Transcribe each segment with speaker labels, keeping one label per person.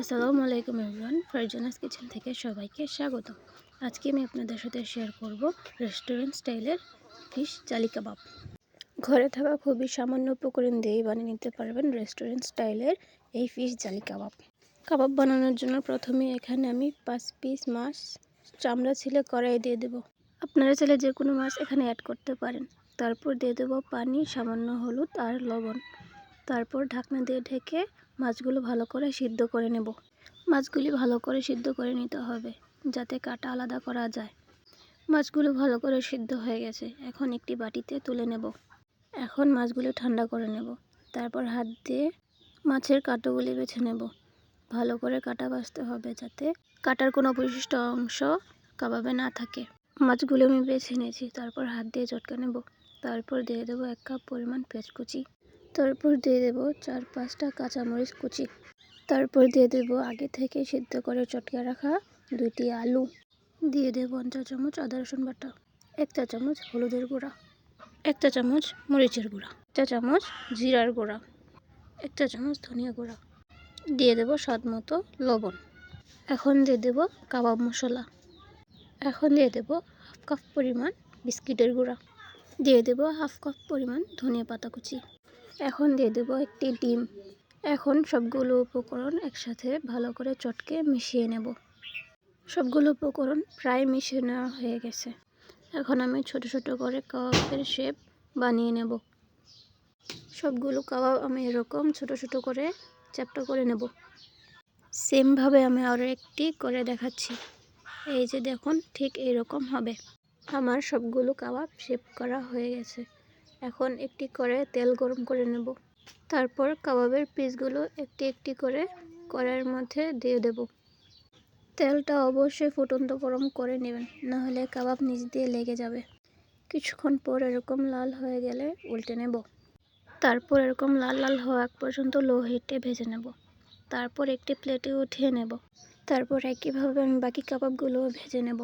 Speaker 1: আসসালামু আলাইকুম everyone Farzana's kitchen থেকে সবাইকে স্বাগত। আজকে আমি আপনাদের সাথে শেয়ার করব রেস্টুরেন্ট স্টাইলের ফিশ চালি কাবাব ঘরে থাকা খুবই সামান্য উপকরণ দিয়েই বানিয়ে নিতে পারবেন রেস্টুরেন্ট স্টাইলের এই ফিশ জালি কাবাব কাবাব বানানোর জন্য প্রথমে এখানে আমি পাঁচ পিস মাছ, চামড়া ছিলে কড়াই দিয়ে দেব। আপনারা চাইলে যে কোনো মাছ এখানে অ্যাড করতে পারেন। তারপর দিয়ে দেবো পানি, সামান্য হলুদ আর লবণ। তারপর ঢাকনা দিয়ে ঢেকে মাছগুলো ভালো করে সিদ্ধ করে নেব। মাছগুলি ভালো করে সিদ্ধ করে নিতে হবে, যাতে কাটা আলাদা করা যায়। মাছগুলো ভালো করে সিদ্ধ হয়ে গেছে, এখন একটি বাটিতে তুলে নেব। এখন মাছগুলো ঠান্ডা করে নেব। তারপর হাত দিয়ে মাছের কাঁটোগুলি বেছে নেব। ভালো করে কাটা বাছতে হবে যাতে কাটার কোনো অবশিষ্ট অংশ কাবাবে না থাকে। মাছগুলো আমি বেছে নিয়েছি, তারপর হাত দিয়ে চটকে নেব। তারপর দিয়ে দেবো এক কাপ পরিমাণ পেঁয়াজ কুচি তারপর দিয়ে দেব চার পাঁচটা কাঁচামরিচ কুচি। তারপর দিয়ে দেব আগে থেকে সিদ্ধ করে চটকে রাখা দুইটি আলু। দিয়ে দেব চা চামচ আদা রসুন বাটা এক চা চামচ হলুদের গুঁড়া এক চা চামচ মরিচের গুঁড়া চা চামচ জিরার গুঁড়া এক চা চামচ ধনিয়া গুঁড়া। দিয়ে দেব স্বাদ মতো লবণ। এখন দিয়ে দেব কাবাব মশলা। এখন দিয়ে দেব হাফ কাপ পরিমাণ বিস্কিটের গুঁড়া। দিয়ে দেব হাফ কাপ পরিমাণ ধনিয়া পাতা কুচি। এখন দিয়ে দেবো একটি ডিম। এখন সবগুলো উপকরণ একসাথে ভালো করে চটকে মিশিয়ে নেব। সবগুলো উপকরণ প্রায় মিশিয়ে নেওয়া হয়ে গেছে। এখন আমি ছোট ছোট করে কাবাবের শেপ বানিয়ে নেব। সবগুলো কাবাব আমি এরকম ছোট ছোট করে চ্যাপটা করে নেব। সেমভাবে আমি আরও একটি করে দেখাচ্ছি। এই যে দেখুন, ঠিক এইরকম হবে। আমার সবগুলো কাবাব শেপ করা হয়ে গেছে। এখন একটি করে তেল গরম করে নেব। তারপর কাবাবের পিসগুলো একটি একটি করে কড়াইয়ের মধ্যে দিয়ে দেব। তেলটা অবশ্যই ফুটন্ত গরম করে নেবেন, নাহলে কাবাব নিচ দিয়ে লেগে যাবে। কিছুক্ষণ পর এরকম লাল হয়ে গেলে উল্টে নেব। তারপর এরকম লাল লাল হওয়া পর্যন্ত লো হিটে ভেজে নেব। তারপর একটি প্লেটে উঠিয়ে নেব। তারপর একইভাবে আমি বাকি কাবাবগুলো ভেজে নেব।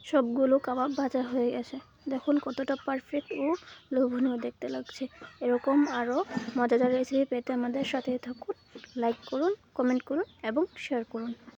Speaker 1: সবগুলো কাবাব ভাজা হয়ে গেছে। দেখুন কতটা পারফেক্ট ও লোভনীয় দেখতে লাগছে। এরকম আরও মজাদার রেসিপি পেতে আমাদের সাথে থাকুন। লাইক করুন কমেন্ট করুন এবং শেয়ার করুন।